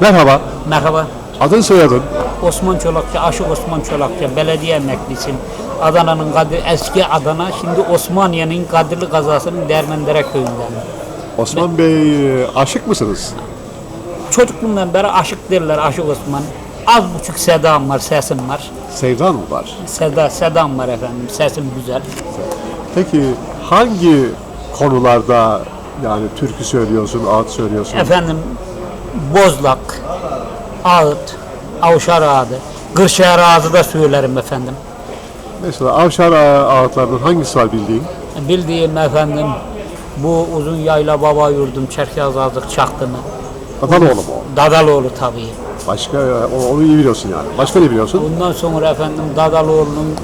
Merhaba. Merhaba. Adın soyadın? Osman Çolakçı, Aşık Osman Çolakçı, belediye emeklisin. Adana'nın Kadir, eski Adana, şimdi Osmaniye'nin Kadirli kazasının Dermendere köyünden. Osman Bey aşık mısınız? Çocukluğumdan beri aşık derler Aşık Osman. Az buçuk sedam var, sesim var. Sevdan mı var? Seda, sedam var efendim, sesim güzel. Peki hangi konularda yani türkü söylüyorsun, ağıt söylüyorsun? Efendim, Bozlak, Ağıt, Avşar Ağıdı, Kırşehir Ağzı da söylerim efendim. Mesela Avşar ağıtlarından hangisi var bildiğin? Bildiğim efendim, bu uzun yayla baba yurdum, Çerkez Azık Çaktımı. Adanoğlu mu? Dadaloğlu tabii. Başka e, onu iyi biliyorsun yani. Başka ne biliyorsun? Bundan sonra efendim Dadaloğlu'nun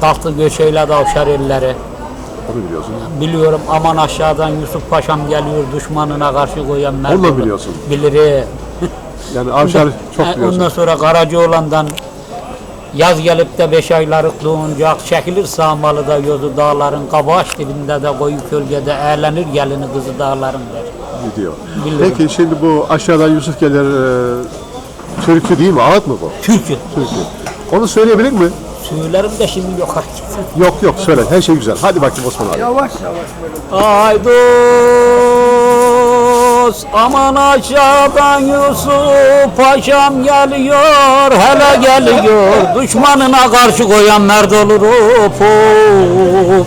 Tahtı Göçeyle Davşar elleri. Onu biliyorsun. Biliyorum aman aşağıdan Yusuf Paşam geliyor düşmanına karşı koyan Onu mermi. da biliyorsun. Bilirim. Yani Avşar çok biliyorsun. Ondan sonra Karacaoğlan'dan yaz gelip de beş aylarık doğuncak çekilir sağmalı da yozu dağların kabaş dibinde de koyu kölgede eğlenir gelini kızı dağların der. Gidiyor. Bilirim. Peki şimdi bu aşağıdan Yusuf gelir e, türkü değil mi? Ağıt mı bu? Türkü. Türkü. Onu söyleyebilir mi? Söylerim de şimdi yok artık. Yok yok söyle. Her şey güzel. Hadi bakayım Osman abi. Ay dost aman aşağıdan Yusuf Paşam geliyor hele geliyor düşmanına karşı koyan merd olur hop hop.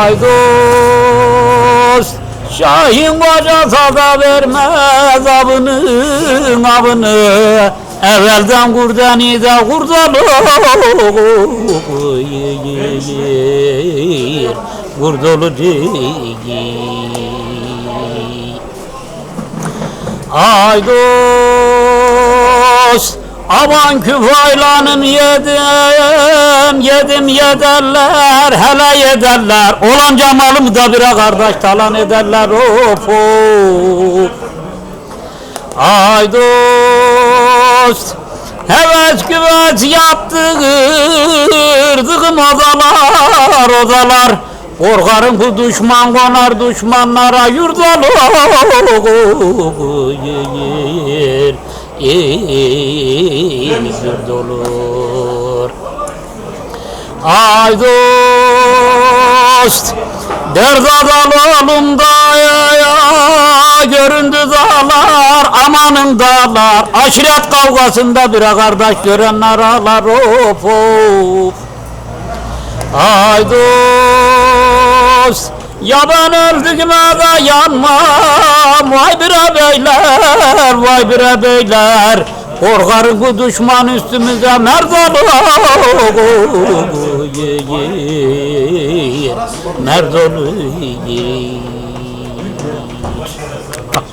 Ay dost Şahin kocasa da vermez avını avını Evvelden kurdani de kurdalı Kurdalı değil Ay dost Aman küfaylanın yedim Yedim yederler Hele yederler Olan camalımı da bire kardeş talan ederler Ay dost Heves güveç yaptırdığım odalar odalar. Korkarım bu düşman konar düşmanlara yurdalı yer yurt olur. Ay dost Dert adalım daya Göründü dağlar amanın dağlar Aşiret kavgasında bir kardeş görenler ağlar of of. Ay dost Ya ben öldüğüme de yanmam. Vay bre beyler Vay bre beyler. Korkarım bu düşman üstümüze merd olur. Merd olur